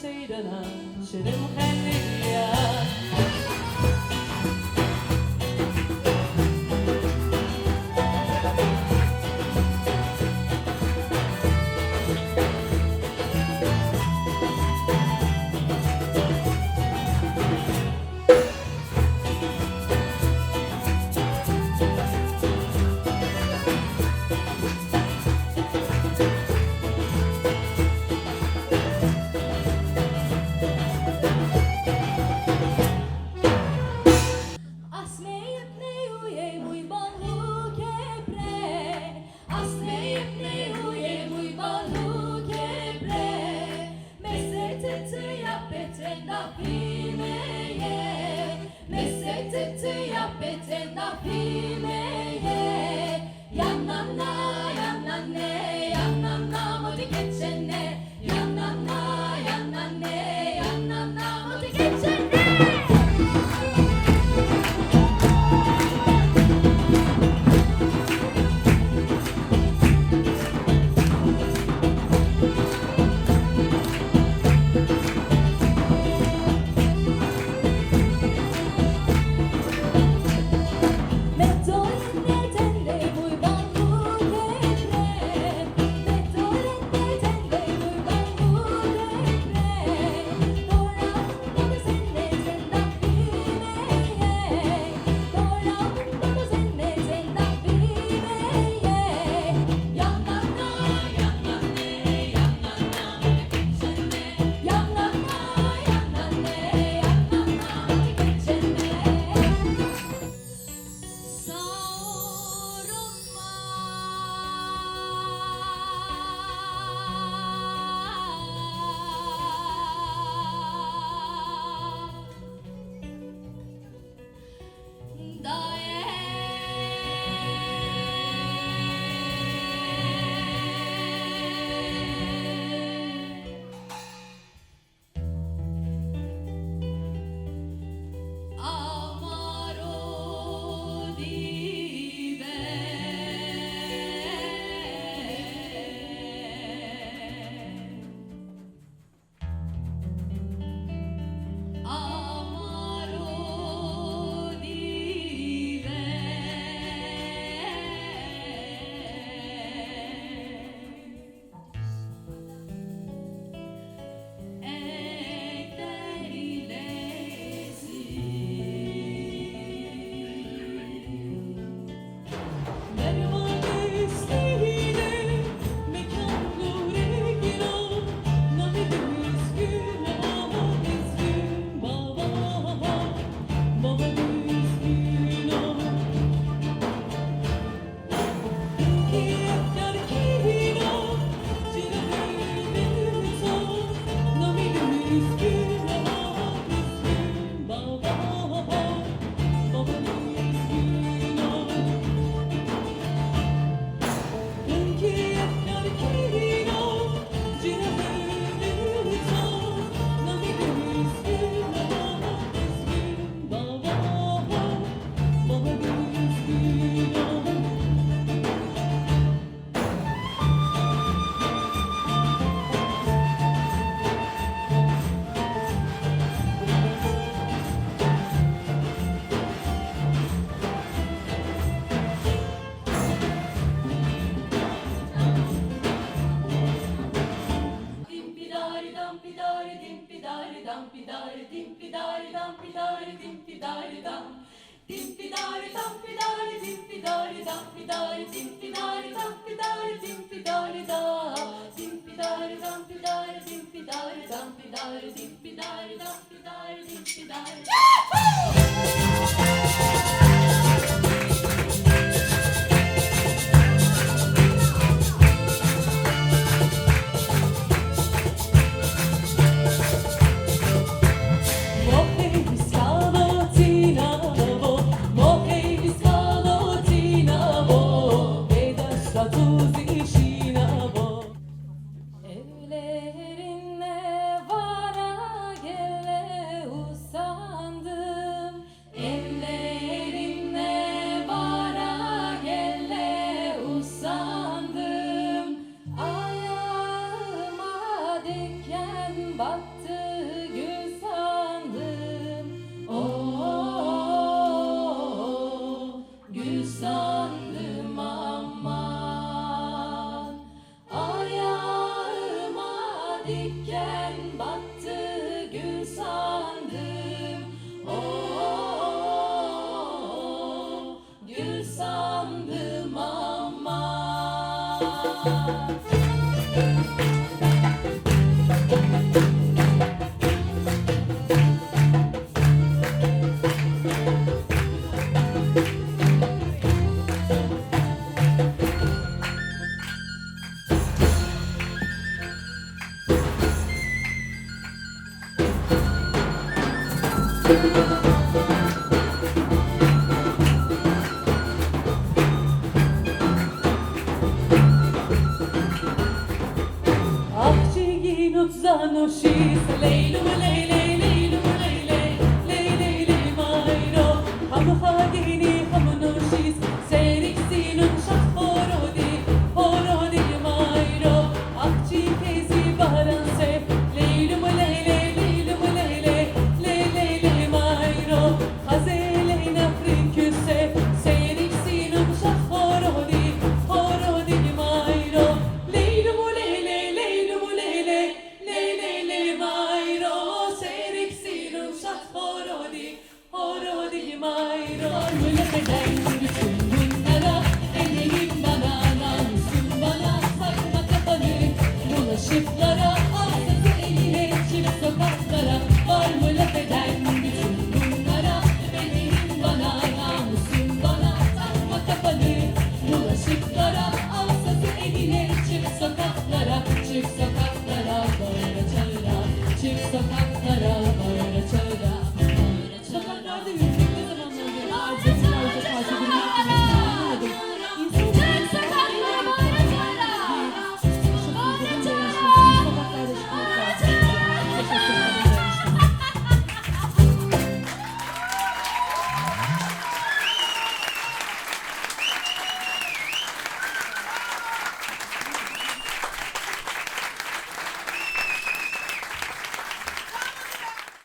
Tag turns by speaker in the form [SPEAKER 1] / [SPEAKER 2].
[SPEAKER 1] 벌써 일어나 주름 할렐루야. dar dimpi dar dampi dar dimpi dar dampi dar dimpi dar dam. Dimpi dar dampi dar dimpi dar dampi dar dimpi dar dampi dar dimpi dar da. Dimpi dar dampi dar dimpi dar dampi dar dimpi dar dampi dar dimpi dar Oh, battı gül sandım oh, oh, sandım aman. Ayağıma diken battı gül sandım. Oh, oh, sandım aman. Ama Akçigin zanoşis Leylu leyle leylu Look at.